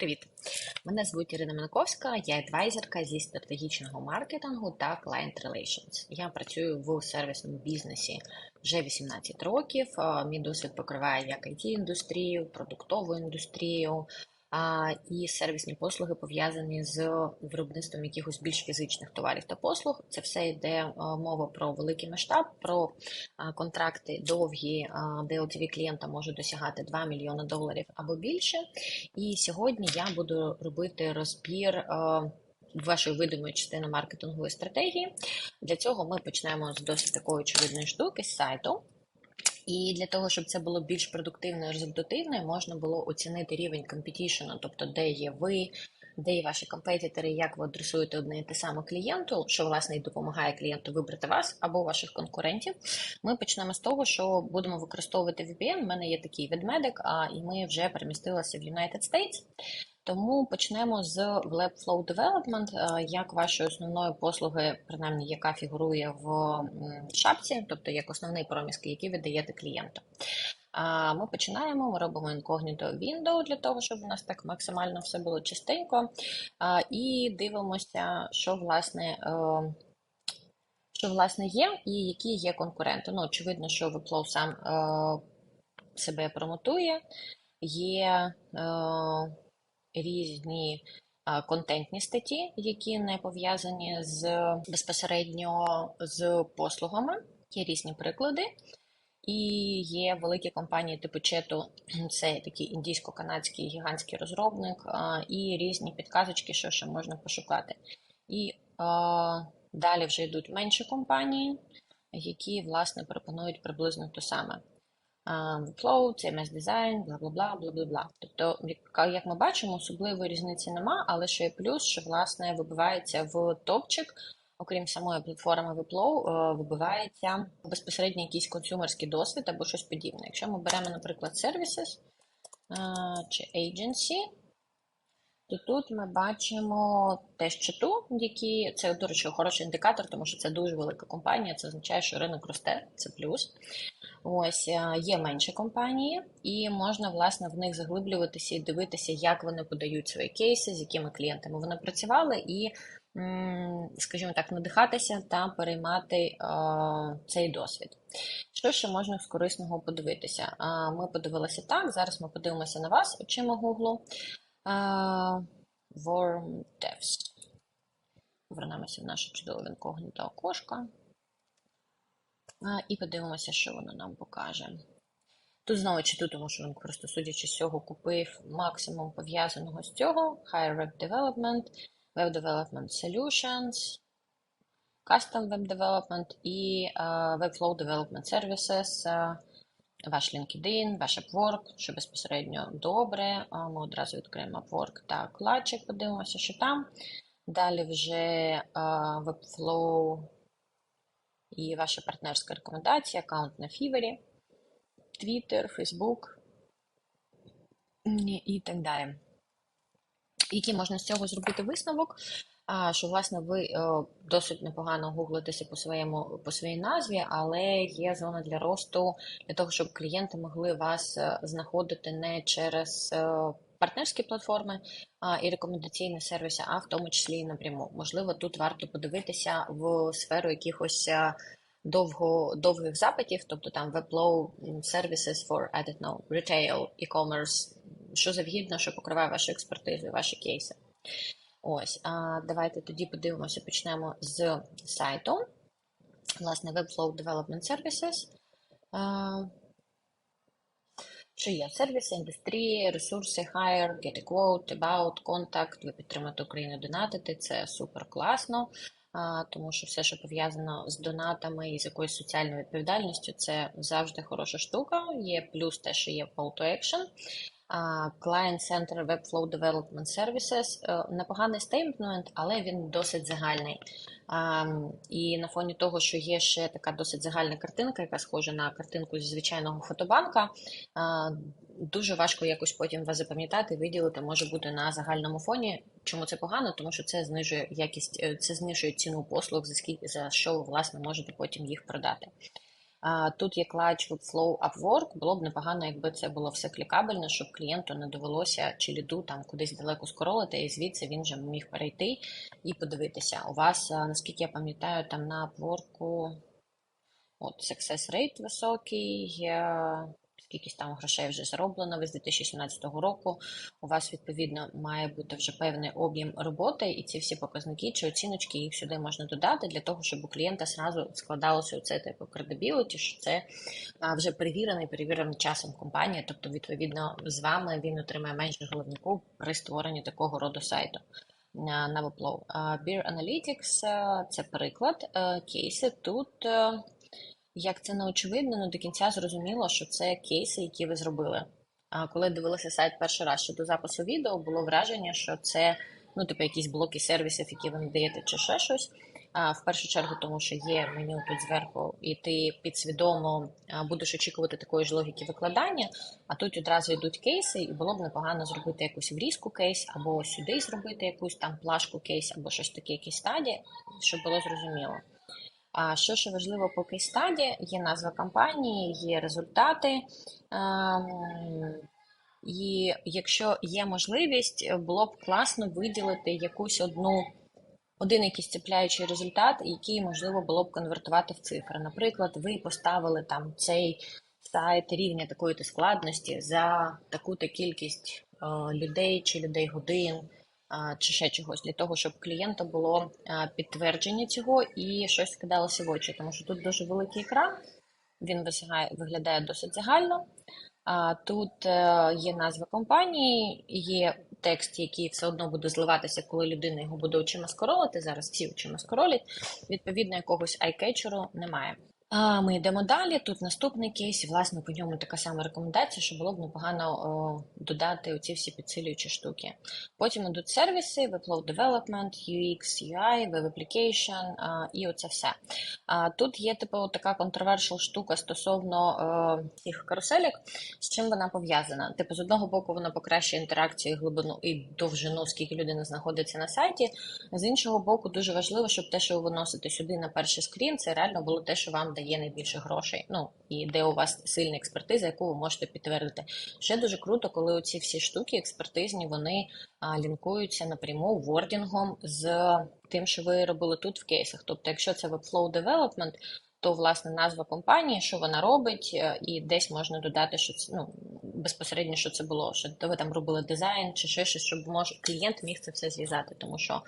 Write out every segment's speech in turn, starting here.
Привіт! Мене звуть Ірина Манковська, я адвайзерка зі стратегічного маркетингу та Client Relations. Я працюю в сервісному бізнесі вже 18 років. Мій досвід покриває як it індустрію продуктову індустрію, і сервісні послуги пов'язані з виробництвом якихось більш фізичних товарів та послуг. Це все йде мова про великий масштаб, про контракти довгі, де LTV клієнта може досягати 2 мільйони доларів або більше. І сьогодні я буду робити розбір. Вашої видимої частини маркетингової стратегії. Для цього ми почнемо з досить такої очевидної штуки з сайту. І для того, щоб це було більш продуктивно і результативно, можна було оцінити рівень компетішену, тобто де є ви, де є ваші компетитори, як ви адресуєте одне і те саме клієнту, що власне і допомагає клієнту вибрати вас або ваших конкурентів. Ми почнемо з того, що будемо використовувати VPN. У мене є такий ведмедик, а і ми вже перемістилися в United States. Тому почнемо з Webflow Development, е, як вашої основної послуги, принаймні, яка фігурує в шапці, тобто як основний проміsk, який ви даєте клієнту. Ми починаємо, ми робимо Incognito Window для того, щоб у нас так максимально все було чистенько. І дивимося, що власне. Е, що власне є, і які є конкуренти. Ну, очевидно, що Webflow сам е, себе промотує, є е, різні контентні статті, які не пов'язані з безпосередньо з послугами. Є різні приклади. І є великі компанії типу Чету, це такий індійсько-канадський гігантський розробник, і різні підказочки, що ще можна пошукати. І а, далі вже йдуть менші компанії, які, власне, пропонують приблизно те саме. Flow, CMS Design, бла бла бла бла бла бла. Тобто, як ми бачимо, особливої різниці нема, але ще є плюс, що власне вибивається в топчик, окрім самої платформи Webflow, е, вибивається безпосередньо якийсь консюмерський досвід або щось подібне. Якщо ми беремо, наприклад, Services е, чи Agency, то тут ми бачимо теж чату, які це, до речі, хороший індикатор, тому що це дуже велика компанія, це означає, що ринок росте, це плюс. Ось е, є менші компанії, і можна власне в них заглиблюватися і дивитися, як вони подають свої кейси, з якими клієнтами вони працювали, і, скажімо так, надихатися та переймати цей досвід. Що ще можна з корисного подивитися? Ми подивилися так. Зараз ми подивимося на вас очима Гуглу. Worm Devs. Повернемося в наше чудове інкогніто окошко. І подивимося, що воно нам покаже. Тут знову читу, тому що він просто, судячи з цього, купив максимум пов'язаного з цього: Higher Web Development, Web Development Solutions, Custom Web Development і uh, Webflow Development Services, uh, ваш LinkedIn, ваш Upwork, що безпосередньо добре. Ми одразу відкриємо Upwork та кладчик, подивимося, що там. Далі вже Webflow і ваша партнерська рекомендація, аккаунт на Фівері, Twitter, Facebook і так далі. Який можна з цього зробити висновок? Що, власне, ви е, досить непогано гуглитеся по своєму по своїй назві, але є зона для росту для того, щоб клієнти могли вас е, знаходити не через е, партнерські платформи і рекомендаційні сервіси, а в тому числі і напряму. Можливо, тут варто подивитися в сферу якихось довго, довгих запитів, тобто там Webflow services for, I don't know, retail, e-commerce, що завгідно, що покриває вашу експертизу, ваші кейси. Ось, а давайте тоді подивимося, почнемо з сайту. Власне, Webflow Development Services. Що є сервіси, індустрії, ресурси, hire, get a quote, about, contact, ви підтримати Україну донатити, це супер класно, тому що все, що пов'язано з донатами і з якоюсь соціальною відповідальністю, це завжди хороша штука. Є плюс те, що є call to action. Client Center Webflow Development Services непоганий стеймент, але він досить загальний. І на фоні того, що є ще така досить загальна картинка, яка схожа на картинку зі звичайного фотобанка, дуже важко якось потім вас запам'ятати, виділити може бути на загальному фоні. Чому це погано? Тому що це знижує якість, е, це знижує ціну послуг, за скільки за що ви власне можете потім їх продати. Тут є клач Flow Upwork, було б непогано, якби це було все клікабельно, щоб клієнту не довелося чи ліду там кудись далеко скоролити, і звідси він вже міг перейти і подивитися. У вас, наскільки я пам'ятаю, там на Upwork от success rate високий, скільки там грошей вже зароблено ви з 2017 року. У вас відповідно має бути вже певний об'єм роботи, і ці всі показники чи оціночки їх сюди можна додати для того, щоб у клієнта зразу складалося у це типу credibility, що це вже перевірений, перевірений часом компанія. Тобто, відповідно, з вами він отримає менше головнику при створенні такого роду сайту. На Webflow. Beer Analytics – це приклад кейси. Тут як це не очевидно, ну до кінця зрозуміло, що це кейси, які ви зробили. А коли дивилася сайт перший раз щодо запису відео, було враження, що це ну, типу, якісь блоки сервісів, які ви надаєте, чи ще щось. А в першу чергу, тому що є меню тут зверху, і ти підсвідомо будеш очікувати такої ж логіки викладання. А тут одразу йдуть кейси, і було б непогано зробити якусь врізку кейс, або сюди зробити якусь там плашку кейс, або щось таке, якісь стадії, щоб було зрозуміло. Що ще важливо по кейстаді, є назва компанії, є результати. Ем, і якщо є можливість, було б класно виділити якусь одну, один якийсь цепляючий результат, який можливо було б конвертувати в цифри. Наприклад, ви поставили там цей сайт рівня такої-то складності за таку-то кількість е, людей чи людей годин чи ще чогось для того, щоб клієнту було підтвердження цього і щось скидалося в очі, тому що тут дуже великий екран, він виглядає досить загально. Тут е, є назва компанії, є текст, який все одно буде зливатися, коли людина його буде очима скоролити. Зараз всі очима скоролять. Відповідно, якогось айкетчеру немає. Ми йдемо далі. Тут наступний кейс, власне, по ньому така сама рекомендація, що було б непогано о, додати оці всі підсилюючі штуки. Потім йдуть сервіси, Webflow Development, UX, UI, Web Application а, і оце все. А, Тут є типу така controversial штука стосовно о, цих каруселек, з чим вона пов'язана. Типу, з одного боку, вона покращує інтеракцію, глибину і довжину, скільки людина знаходиться на сайті. З іншого боку, дуже важливо, щоб те, що ви виносите сюди на перший скрін, це реально було те, що вам дає найбільше грошей. Ну і де у вас сильна експертиза, яку ви можете підтвердити. Ще дуже круто, коли оці всі штуки експертизні вони лінкуються напряму вордінгом з тим, що ви робили тут в кейсах. Тобто, якщо це Webflow Development, то власне назва компанії, що вона робить, е, і десь можна додати, що це ну безпосередньо, що це було, що ви там робили дизайн чи ще щось, щоб може клієнт міг це все зв'язати. Тому що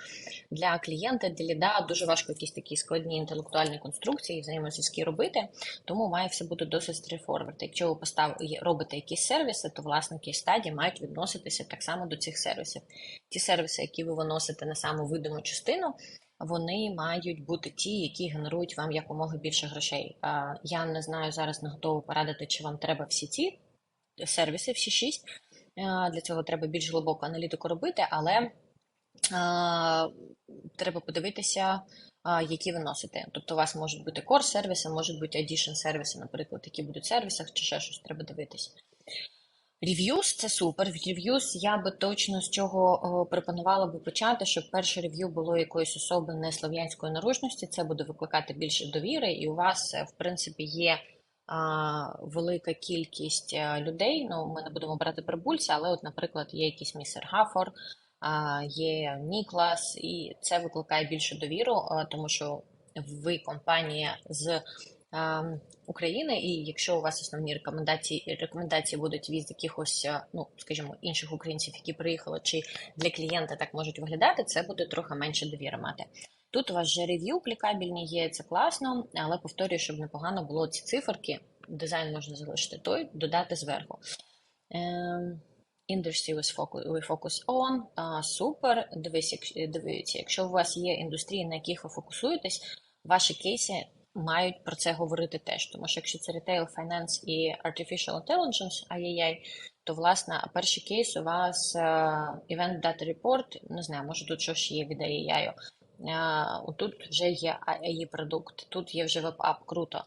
для клієнта, для ліда дуже важко якісь такі складні інтелектуальні конструкції, взаємозв'язки робити, тому має все бути досить straightforward. Якщо ви постав робите якісь сервіси, то власники стадії мають відноситися так само до цих сервісів. Ті сервіси, які ви виносите на саму видиму частину вони мають бути ті, які генерують вам якомога більше грошей. Я не знаю зараз, не готова порадити, чи вам треба всі ці сервіси, всі шість. Для цього треба більш глибоку аналітику робити, але треба подивитися, які ви носите. Тобто, у вас можуть бути core сервіси, можуть бути addition сервіси, наприклад, які будуть в сервісах, чи ще щось треба дивитися. Reviews – це супер. В Reviews я би точно з чого пропонувала би почати, щоб перше рев'ю було якоїсь особи не слов'янської наружності. Це буде викликати більше довіри, і у вас, е, в принципі, є а, велика кількість е, людей. Ну, ми не будемо брати прибульця, але, от, наприклад, є якийсь містер Гафор, а, є Ніклас, і це викликає більшу довіру, а, тому що ви компанія з України, і якщо у вас основні рекомендації рекомендації будуть від якихось, ну скажімо, інших українців, які приїхали, чи для клієнта так можуть виглядати, це буде трохи менше довіри мати. Тут у вас вже рев'ю клікабельні є, це класно, але повторюю, щоб непогано було ці циферки, дизайн можна залишити той, додати зверху. Industry we focus on. Супер. Дивіться, якщо у вас є індустрії, на яких ви фокусуєтесь, ваші кейси мають про це говорити теж. Тому що якщо це Retail Finance і Artificial Intelligence, ай-яй-яй, то, власне, перший кейс у вас uh, Event Data Report, не знаю, може тут щось є від AI. Uh, тут вже є AI продукт, тут є вже веб-ап, круто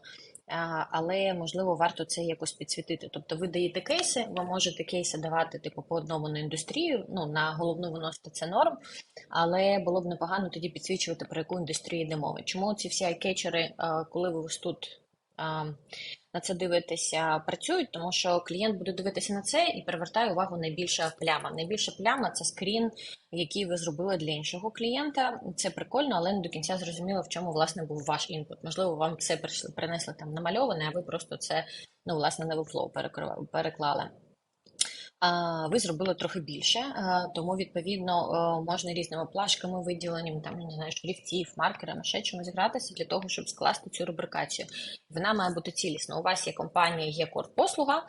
але можливо варто це якось підсвітити. Тобто, ви даєте кейси, ви можете кейси давати типу по одному на індустрію. Ну на головну виносити це норм, але було б непогано тоді підсвічувати про яку індустрію йде мова. Чому ці всі айкетчери, коли ви ось тут на це дивитися, працюють, тому що клієнт буде дивитися на це і привертає увагу найбільша пляма. Найбільша пляма це скрін, який ви зробили для іншого клієнта. Це прикольно, але не до кінця зрозуміло, в чому власне був ваш інпут. Можливо, вам це принесли там намальоване, а ви просто це ну власне на Webflow переклали ви зробили трохи більше, тому відповідно можна різними плашками виділенням, там не знаю, шрифтів, маркерами, ще чимось гратися для того, щоб скласти цю рубрикацію. Вона має бути цілісна. У вас є компанія, є кор послуга,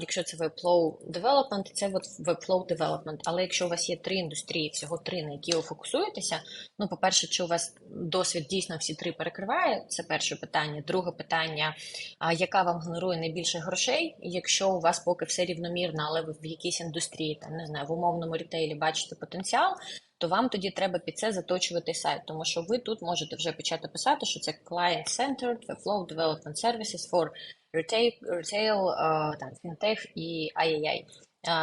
Якщо це Webflow Development, це Webflow Development. Але якщо у вас є три індустрії, всього три, на які ви фокусуєтеся, ну, по-перше, чи у вас досвід дійсно всі три перекриває? Це перше питання. Друге питання, яка вам генерує найбільше грошей? Якщо у вас поки все рівномірно, але ви в якійсь індустрії, там не знаю, в умовному рітейлі бачите потенціал, то вам тоді треба під це заточувати сайт, тому що ви тут можете вже почати писати, що це Client-Centered Webflow Development Services for retail, retail там, фінтех і IAI.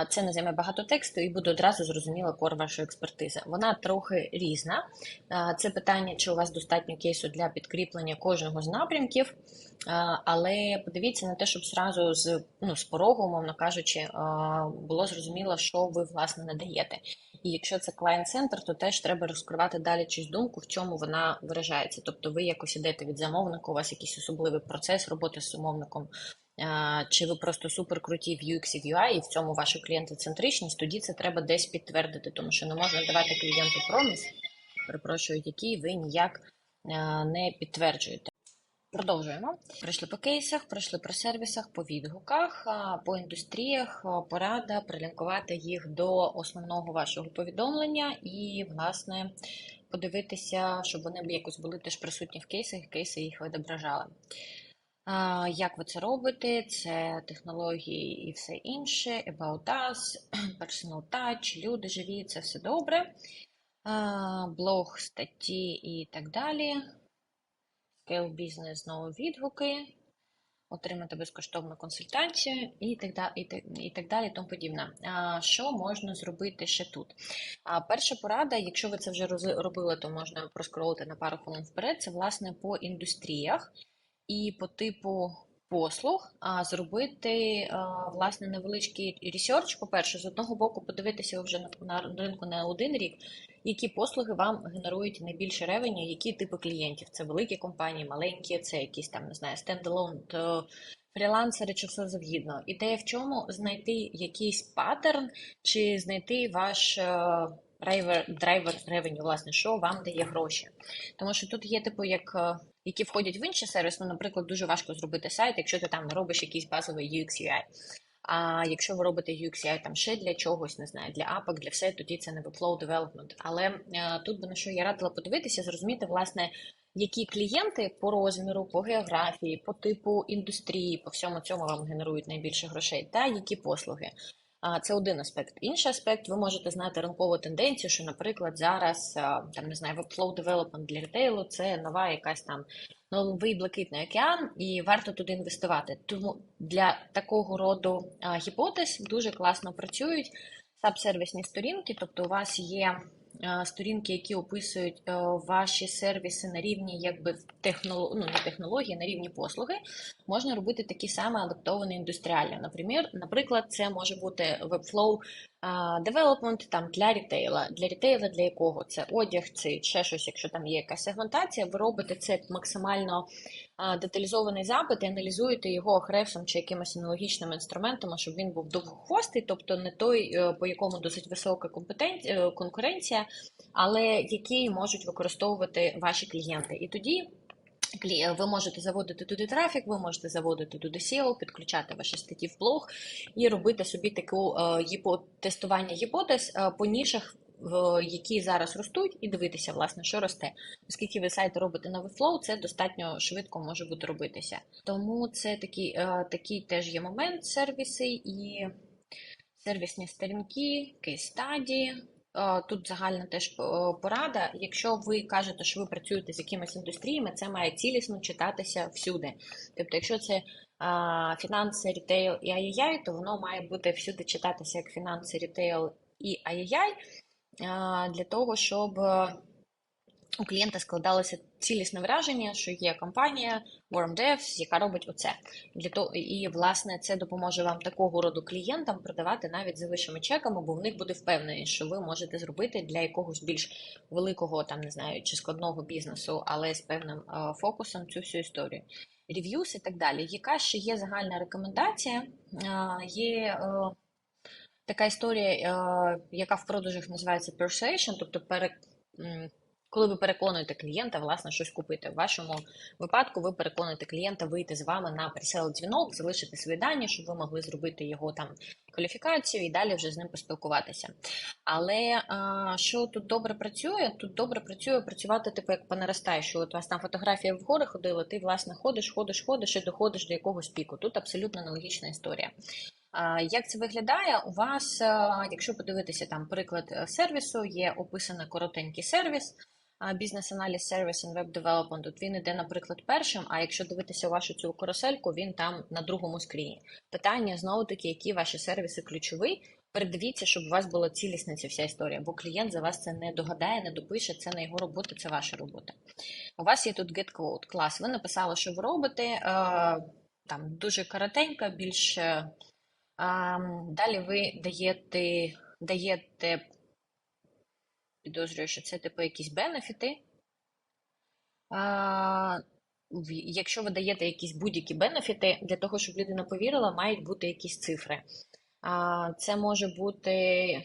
Це не займе багато тексту і буде одразу зрозуміло кор вашої експертизи. Вона трохи різна. Це питання, чи у вас достатньо кейсу для підкріплення кожного з напрямків, але подивіться на те, щоб зразу з ну, з порогу, умовно кажучи, було зрозуміло, що ви власне надаєте. І якщо це клієнт-центр, то теж треба розкривати далі чись думку, в чому вона виражається. Тобто ви якось ідете від замовника, у вас якийсь особливий процес роботи з замовником, чи ви просто супер круті в UX і в UI, і в цьому ваша клієнтоцентричність, тоді це треба десь підтвердити, тому що не можна давати клієнту проміс, перепрошую, який ви ніяк не підтверджуєте. Продовжуємо. Пройшли по кейсах, пройшли по сервісах, по відгуках, по індустріях, порада прилінкувати їх до основного вашого повідомлення і, власне, подивитися, щоб вони якось були теж присутні в кейсах, і кейси їх відображали. Як ви це робите? Це технології і все інше, About Us, Personal Touch, люди живі, це все добре. Блог, статті і так далі. Scale Business знову відгуки, отримати безкоштовну консультацію і так далі, і так, і так далі, тому подібне. А, Що можна зробити ще тут? А, Перша порада, якщо ви це вже робили, то можна проскролити на пару хвилин вперед. Це власне по індустріях і по типу послуг, а зробити власне невеличкий ресерч. По-перше, з одного боку, подивитися вже на ринку не один рік, які послуги вам генерують найбільше ревеню, які типи клієнтів. Це великі компанії, маленькі, це якісь там не знаю, стендалон, то фрілансери чи все завгідно. Ідея в чому знайти якийсь паттерн, чи знайти ваш. Драйвер драйвер ревеню, власне, що вам дає гроші. Тому що тут є, типу, як які входять в інший сервіс, ну, наприклад, дуже важко зробити сайт, якщо ти там робиш якийсь базовий UX UI. А якщо ви робите UX UI там ще для чогось, не знаю, для апок, для все, тоді це не Webflow Development. Але а, тут би на що я радила подивитися, зрозуміти, власне, які клієнти по розміру, по географії, по типу індустрії, по всьому цьому вам генерують найбільше грошей, та які послуги. Це один аспект. Інший аспект, ви можете знати ринкову тенденцію, що, наприклад, зараз там не знаю, Webflow Development для ретейлу це нова якась там новий блакитний океан, і варто туди інвестувати. Тому для такого роду гіпотез дуже класно працюють саб-сервісні сторінки, тобто у вас є сторінки, які описують е, ваші сервіси на рівні якби технолог... ну, не технології, на рівні послуги, можна робити такі саме адаптовані індустріальні. Наприклад, це може бути Webflow Development там для рітейла. Для рітейла для якого це одяг, це ще щось, якщо там є якась сегментація, ви робите це максимально деталізований запит і аналізуєте його хрефсом чи якимось аналогічним інструментом, щоб він був довгохвостий, тобто не той, е, по якому досить висока е, конкуренція, але який можуть використовувати ваші клієнти. І тоді. Ви можете заводити туди трафік, ви можете заводити туди SEO, підключати ваші статті в блог і робити собі таку е, тестування гіпотез е, по нішах які зараз ростуть, і дивитися, власне, що росте. Оскільки ви сайт робите на Webflow, це достатньо швидко може бути робитися. Тому це такий, е, такий теж є момент сервіси і сервісні сторінки, кейс-стаді. Тут загальна теж е, порада. Якщо ви кажете, що ви працюєте з якимись індустріями, це має цілісно читатися всюди. Тобто, якщо це фінанси, рітейл і ай то воно має бути всюди читатися як фінанси, рітейл і ай для того, щоб у клієнта складалося цілісне враження, що є компанія Warm Devs, яка робить оце. Для того, і, власне, це допоможе вам такого роду клієнтам продавати навіть за вищими чеками, бо в них буде впевненість, що ви можете зробити для якогось більш великого, там не знаю, чи складного бізнесу, але з певним е, фокусом цю всю історію. Рев'юс і так далі. Яка ще є загальна рекомендація? Е, є е, така історія, яка в продажах називається persuasion, тобто пере, коли ви переконуєте клієнта, власне, щось купити. В вашому випадку ви переконуєте клієнта вийти з вами на пресел дзвінок, залишити свої дані, щоб ви могли зробити його там кваліфікацію і далі вже з ним поспілкуватися. Але а, що тут добре працює? Тут добре працює працювати, типу, як по наростає, от у вас там фотографія в гори ходила, ти, власне, ходиш, ходиш, ходиш і доходиш до якогось піку. Тут абсолютно аналогічна історія. Як це виглядає? У вас, якщо подивитися там приклад е, сервісу, є описаний коротенький сервіс, бізнес-аналіз сервіс і веб-девелопмент, тут він іде, наприклад, першим. А якщо дивитися вашу цю карусельку, він там на другому скріні. Питання знову таки, які ваші сервіси ключові. Передивіться, щоб у вас була цілісна ця вся історія, бо клієнт за вас це не догадає, не допише, це не його робота, це ваша робота. У вас є тут GetQuote, клас. Ви написали, що ви робите. Е, там дуже коротенько, більш Далі ви даєте, даєте, підозрюю, що це типу якісь бенефіти. Якщо ви даєте якісь будь-які бенефіти, для того, щоб людина повірила, мають бути якісь цифри. Це може бути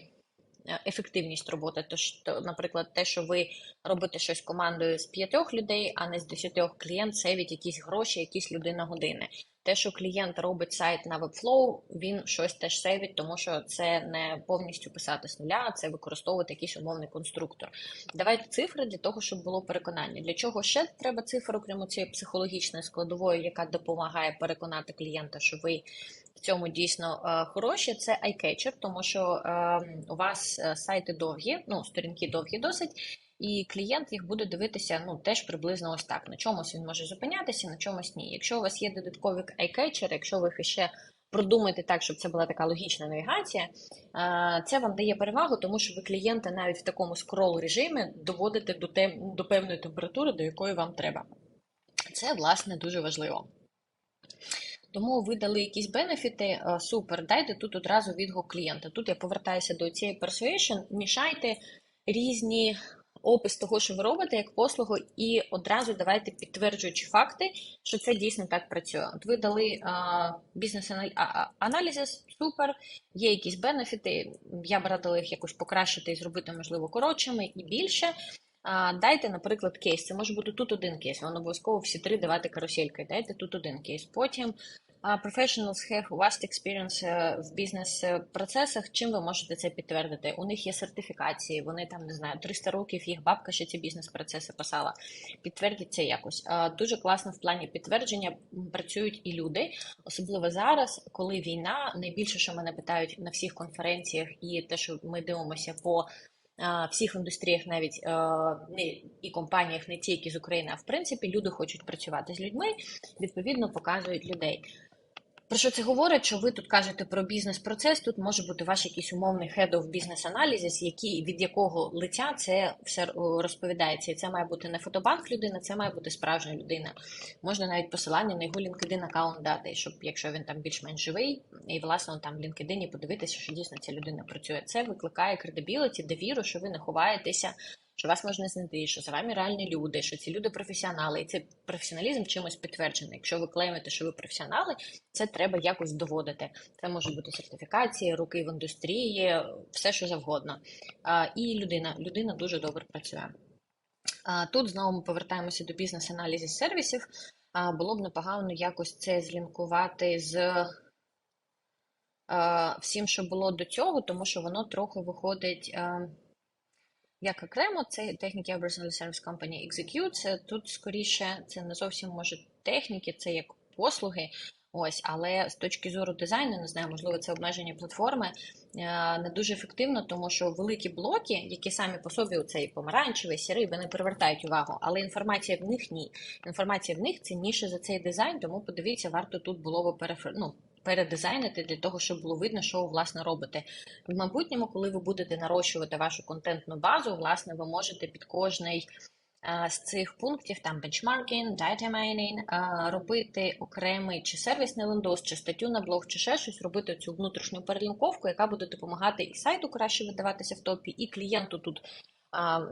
ефективність роботи. Тож, наприклад, те, що ви робите щось командою з п'ятьох людей, а не з десятьох клієнт, сейвить якісь гроші, якісь людина години. Те, що клієнт робить сайт на Webflow, він щось теж сейвить, тому що це не повністю писати з нуля, це використовувати якийсь умовний конструктор. Давайте цифри для того, щоб було переконання. Для чого ще треба цифр, окрім цієї психологічної складової, яка допомагає переконати клієнта, що ви в цьому дійсно е, хороші. Це iCatcher, тому що е, у вас е, сайти довгі, ну сторінки довгі досить і клієнт їх буде дивитися ну, теж приблизно ось так. На чомусь він може зупинятися, на чомусь ні. Якщо у вас є додаткові айкетчери, якщо ви їх ще продумаєте так, щоб це була така логічна навігація, це вам дає перевагу, тому що ви клієнта навіть в такому скрол режимі доводите до, тем, до певної температури, до якої вам треба. Це, власне, дуже важливо. Тому ви дали якісь бенефіти, супер, дайте тут одразу відгук клієнта. Тут я повертаюся до цієї persuasion, мішайте різні опис того, що ви робите, як послугу, і одразу давайте підтверджуючи факти, що це дійсно так працює. От ви дали бізнес-аналізис, супер, є якісь бенефіти. Я б радила їх якось покращити і зробити, можливо, коротшими і більше. Дайте, наприклад, кейс. Це може бути тут один кейс. Вам обов'язково всі три давати карусельки. Дайте тут один кейс. Потім Professionals have vast experience е, в бізнес-процесах. Чим ви можете це підтвердити? У них є сертифікації, вони там не знаю, 300 років їх бабка ще ці бізнес-процеси писала. Підтвердіть це якось. Дуже класно в плані підтвердження працюють і люди, особливо зараз, коли війна. Найбільше, що мене питають на всіх конференціях, і те, що ми дивимося по. Всіх індустріях, навіть не і компаніях, не тільки з України, а в принципі, люди хочуть працювати з людьми, відповідно показують людей. Про що це говорить? Що ви тут кажете про бізнес-процес? Тут може бути ваш якийсь умовний head of business analysis, який, від якого лиця це все розповідається. І це має бути не фотобанк людина, це має бути справжня людина. Можна навіть посилання на його LinkedIn аккаунт дати, щоб якщо він там більш-менш живий, і власне там в LinkedIn подивитися, що дійсно ця людина працює. Це викликає кредибіліті, довіру, що ви не ховаєтеся що вас можна знайти, що за вами реальні люди, що ці люди професіонали, і цей професіоналізм чимось підтверджений. Якщо ви клеймите, що ви професіонали, це треба якось доводити. Це може бути сертифікації, руки в індустрії, все що завгодно. І людина, людина дуже добре працює. Тут знову ми повертаємося до бізнес-аналізів сервісів. Було б непогано якось це злінкувати з всім, що було до цього, тому що воно трохи виходить як окремо, це техніки Personal Service Company Execute, тут скоріше це не зовсім може техніки, це як послуги. Ось, але з точки зору дизайну, не знаю, можливо, це обмеження платформи е, не дуже ефективно, тому що великі блоки, які самі по собі цей помаранчевий, сірий, вони привертають увагу, але інформація в них ні. Інформація в них цінніше за цей дизайн, тому подивіться, варто тут було б перефер... ну, передизайнити для того, щоб було видно, що ви власне робите. В майбутньому, коли ви будете нарощувати вашу контентну базу, власне, ви можете під кожний а, з цих пунктів там бенчмаркінг, data mining, а, робити окремий чи сервісний лендос, чи статтю на блог, чи ще щось, робити цю внутрішню перелінковку, яка буде допомагати і сайту краще видаватися в топі, і клієнту тут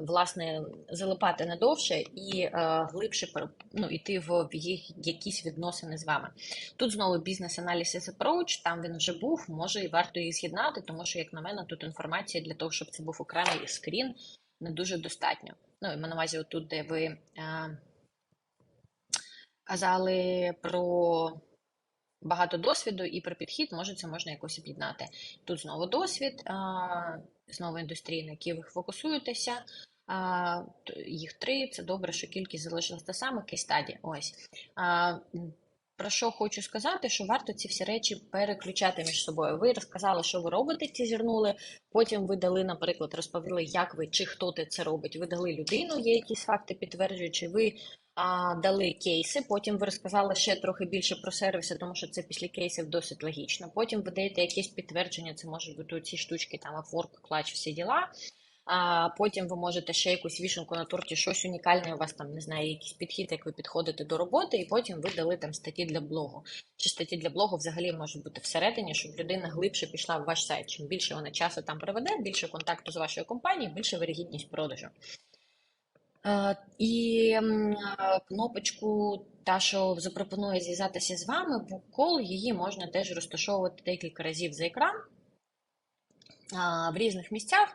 власне залипати не довше і глибше ну, йти в їх якісь відносини з вами. Тут знову бізнес-аналіз approach, там він вже був, може і варто їх з'єднати, тому що, як на мене, тут інформація для того, щоб це був окремий скрін, не дуже достатньо. Ну, і на увазі, отут, де ви а, казали про. Багато досвіду і про підхід, може, це можна якось об'єднати. Тут знову досвід, знову індустрії, на які ви фокусуєтеся. Їх три. Це добре, що кількість залишилась та сама, кейстаді. Ось. Про що хочу сказати, що варто ці всі речі переключати між собою. Ви розказали, що ви робите, ці зірнули. Потім ви дали, наприклад, розповіли, як ви чи хто це робить. Ви дали людину, є якісь факти підтверджуючи, ви а, дали кейси. Потім ви розказали ще трохи більше про сервіси, тому що це після кейсів досить логічно. Потім ви даєте якісь підтвердження, це можуть бути ці штучки, там Upwork, Clutch, всі діла. А потім ви можете ще якусь вішенку на торті, щось унікальне. У вас там не знаю, якийсь підхід, як ви підходите до роботи, і потім ви дали там статті для блогу. Чи статті для блогу взагалі можуть бути всередині, щоб людина глибше пішла в ваш сайт. Чим більше вона часу там проведе, більше контакту з вашою компанією, більше вирігідність продажу. І кнопочку, та, що запропонує зв'язатися з вами, букол, її можна теж розташовувати декілька разів за екран в різних місцях.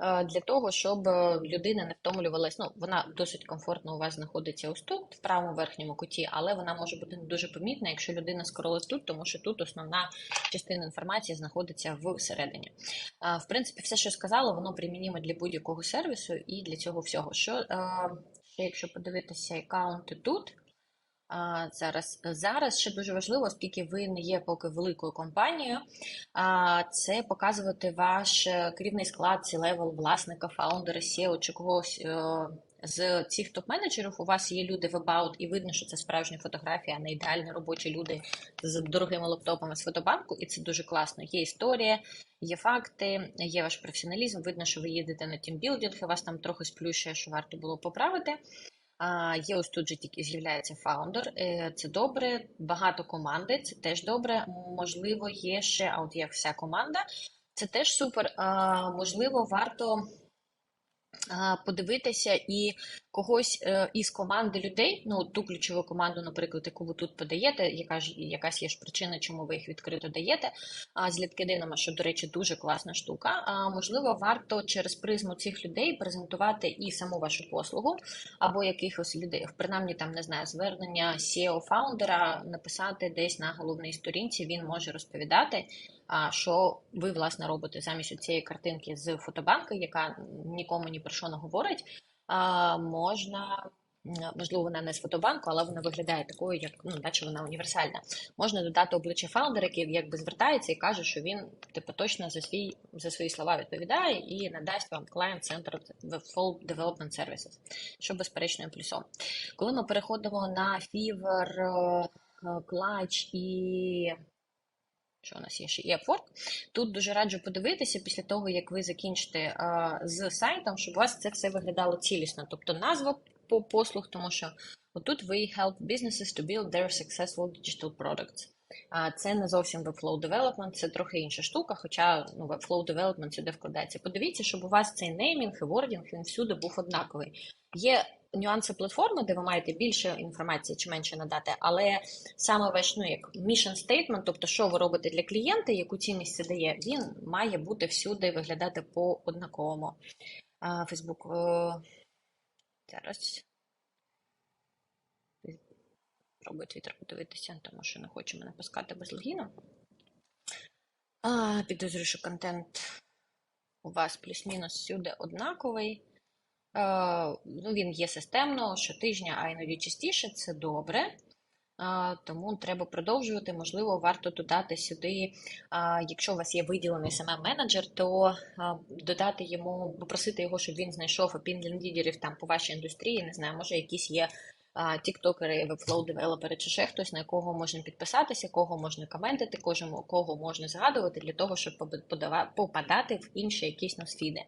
Е, для того, щоб е, людина не втомлювалась. Ну, вона досить комфортно у вас знаходиться ось тут, в правому верхньому куті, але вона може бути не дуже помітна, якщо людина скролить тут, тому що тут основна частина інформації знаходиться всередині. Е, в принципі, все, що сказала, воно примінімо для будь-якого сервісу і для цього всього. Що якщо подивитися аккаунти тут. Зараз зараз ще дуже важливо, оскільки ви не є поки великою компанією, це показувати ваш е, керівний склад, ці левел власника, фаундера, SEO чи когось е, з цих топ-менеджерів. У вас є люди в About, і видно, що це справжня фотографія, а не ідеальні робочі люди з дорогими лаптопами з фотобанку, і це дуже класно. Є історія, є факти, є ваш професіоналізм. Видно, що ви їдете на тімбілдинг, і вас там трохи сплющує, що варто було поправити. Є ось тут же тільки з'являється фаундер, е, це добре. Багато команди, це теж добре. Можливо, є ще, а от є вся команда, це теж супер. Можливо, варто подивитися і когось е, із команди людей, ну ту ключову команду, наприклад, яку ви тут подаєте, яка ж якась є ж причина, чому ви їх відкрито даєте. А з LinkedIn, що, до речі, дуже класна штука. А можливо, варто через призму цих людей презентувати і саму вашу послугу, або якихось людей, принаймні там не знаю, звернення seo фаундера написати десь на головній сторінці. Він може розповідати. Що ви власне робите замість цієї картинки з фотобанки, яка нікому ні про що не говорить, можна. Можливо, вона не з фотобанку, але вона виглядає такою, як ну, наче вона універсальна. Можна додати обличчя фаундера, який якби звертається і каже, що він типу точно за свій за свої слова відповідає і надасть вам Client Center Full Development Services, що безперечно є плюсом. Коли ми переходимо на Fiverr, Clutch і що у нас є ще і Upwork. Тут дуже раджу подивитися після того, як ви закінчите з сайтом, щоб у вас це все виглядало цілісно. Тобто назва по послуг, тому що отут ви help businesses to build their successful digital products. Це не зовсім Webflow Development, це трохи інша штука, хоча ну, Webflow Development сюди вкладається. Подивіться, щоб у вас цей неймінг і вордінг він всюди був однаковий. Є нюанси платформи, де ви маєте більше інформації чи менше надати, але саме ваш ну, як mission statement, тобто, що ви робите для клієнта, яку цінність це дає, він має бути всюди виглядати по однаковому. Фейсбук. Зараз. Пробую твіттер подивитися, тому що не хочу мене пускати без логіну. Підозрюю, що контент у вас плюс-мінус всюди однаковий. Е, ну, Він є системно щотижня, а іноді частіше, це добре. Е, тому треба продовжувати. Можливо, варто додати сюди, е, якщо у вас є виділений саме менеджер, то додати йому, попросити його, щоб він знайшов опінлін лідерів там по вашій індустрії. Не знаю, може, якісь є тіктокери, вебфлоу девелопери чи ще хтось, на якого можна підписатися, кого можна коментити, кожному кого можна згадувати для того, щоб попадати в інші якісь носфіди.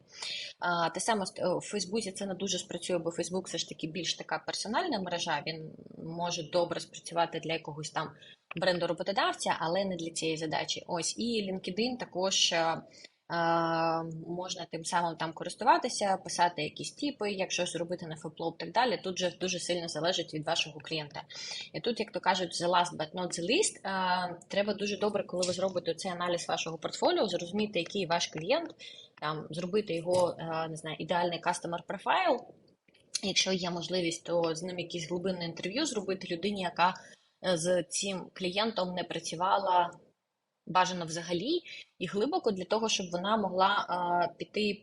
Те саме в Фейсбуці це не дуже спрацює, бо Фейсбук все ж таки більш така персональна мережа. Він може добре спрацювати для якогось там бренду роботодавця, але не для цієї задачі. Ось і LinkedIn також можна тим самим там користуватися, писати якісь типи, якщо зробити на фоплоу і так далі. Тут же дуже сильно залежить від вашого клієнта. І тут, як то кажуть, the last but not the least, треба дуже добре, коли ви зробите цей аналіз вашого портфоліо, зрозуміти, який ваш клієнт, там зробити його не знаю, ідеальний customer profile. Якщо є можливість, то з ним якесь глибинне інтерв'ю зробити людині, яка е, з цим клієнтом не працювала бажано взагалі і глибоко для того, щоб вона могла піти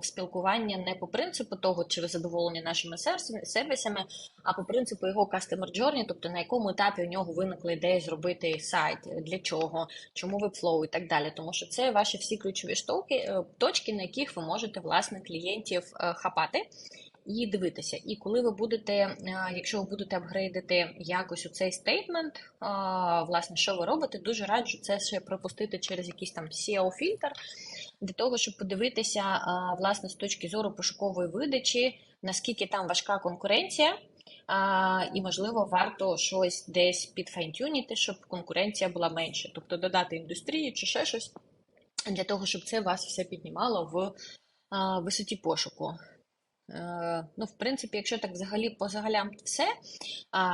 в спілкування не по принципу того, чи ви задоволені нашими сервісами, а по принципу його customer journey, тобто на якому етапі у нього виникла ідея зробити сайт, для чого, чому вебфлоу і так далі. Тому що це ваші всі ключові штуки, е, точки, на яких ви можете власне клієнтів е, хапати і дивитися. І коли ви будете, е, якщо ви будете апгрейдити якось у цей стейтмент, власне, що ви робите, дуже раджу це ще пропустити через якийсь там SEO-фільтр, для того, щоб подивитися, власне, з точки зору пошукової видачі, наскільки там важка конкуренція. А, І, можливо, варто щось десь підфайнтюніти, щоб конкуренція була менше, тобто додати індустрію чи ще щось для того, щоб це вас все піднімало в а, висоті пошуку. Е, ну, в принципі, якщо так взагалі по загалям все.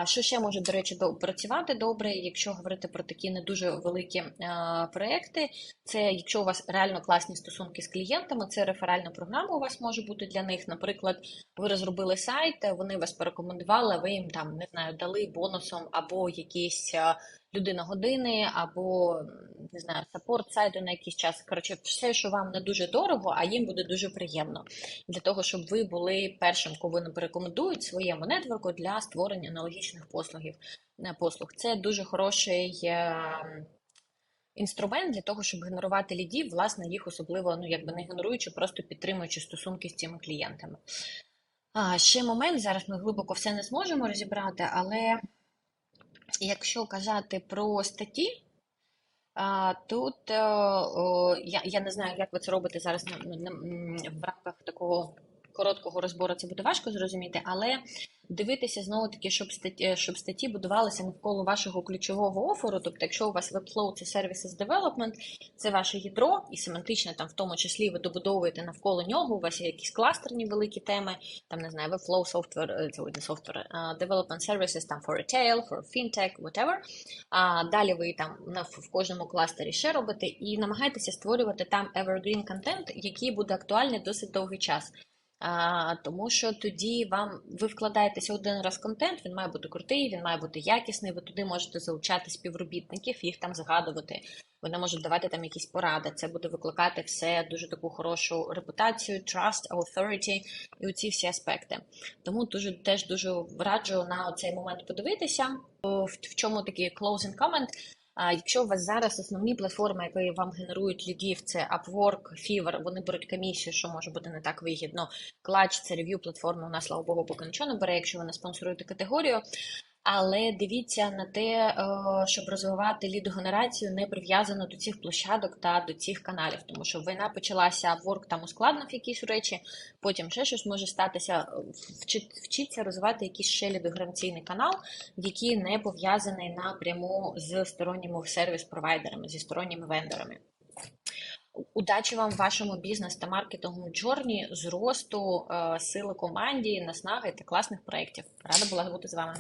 Що ще може, до речі, працювати добре, якщо говорити про такі не дуже великі а, проекти, це якщо у вас реально класні стосунки з клієнтами, це реферальна програма у вас може бути для них. Наприклад, ви розробили сайт, вони вас порекомендували, ви їм там не знаю, дали бонусом або якісь людина години, або не знаю, саппорт сайту на якийсь час. Коротше, все, що вам не дуже дорого, а їм буде дуже приємно для того, щоб ви були першим, кого вони порекомендують своєму нетворку для створення аналогічних послугів. Е, послуг. Це дуже хороший. Е, інструмент для того, щоб генерувати лідів, власне, їх особливо ну якби не генеруючи, просто підтримуючи стосунки з цими клієнтами. А, Ще момент, зараз ми глибоко все не зможемо розібрати, але якщо казати про статті, тут е, я я не знаю, як ви це робите зараз в рамках такого короткого розбору, це буде важко зрозуміти, але дивитися знову таки, щоб статті, щоб статті будувалися навколо вашого ключового оферу. Тобто, якщо у вас Webflow – це Services Development, це ваше ядро, і семантично там в тому числі ви добудовуєте навколо нього. У вас є якісь кластерні великі теми, там не знаю, Webflow software, е, це не software, development services там for retail, for fintech, whatever. А далі ви там в кожному кластері ще робите і намагайтеся створювати там evergreen контент, який буде актуальний досить довгий час. Тому що тоді вам ви вкладаєтеся один раз контент, він має бути крутий, він має бути якісний. Ви туди можете залучати співробітників, їх там згадувати. Вони можуть давати там якісь поради. Це буде викликати все дуже таку хорошу репутацію, trust, authority і оці всі аспекти. Тому дуже теж дуже раджу на цей момент подивитися. В чому такий closing comment. Якщо у вас зараз основні платформи, які вам генерують лідів, це Upwork, Fiverr, вони беруть комісію, що може бути не так вигідно. Клач, – це рев'ю платформа. У нас слава Богу, поки нічого не бере, якщо ви не спонсоруєте категорію але дивіться на те, е, щоб розвивати лідогенерацію не прив'язано до цих площадок та до цих каналів, тому що війна почалася, ворк там ускладнив якісь речі, потім ще щось може статися. Вчиться розвивати якийсь ще лідогенераційний канал, який не пов'язаний напряму з сторонніми сервіс-провайдерами, зі сторонніми вендорами. Удачі вам в вашому бізнес та маркетинговому джорні, зросту, е, сили команді, наснаги та класних проєктів. Рада була бути з вами.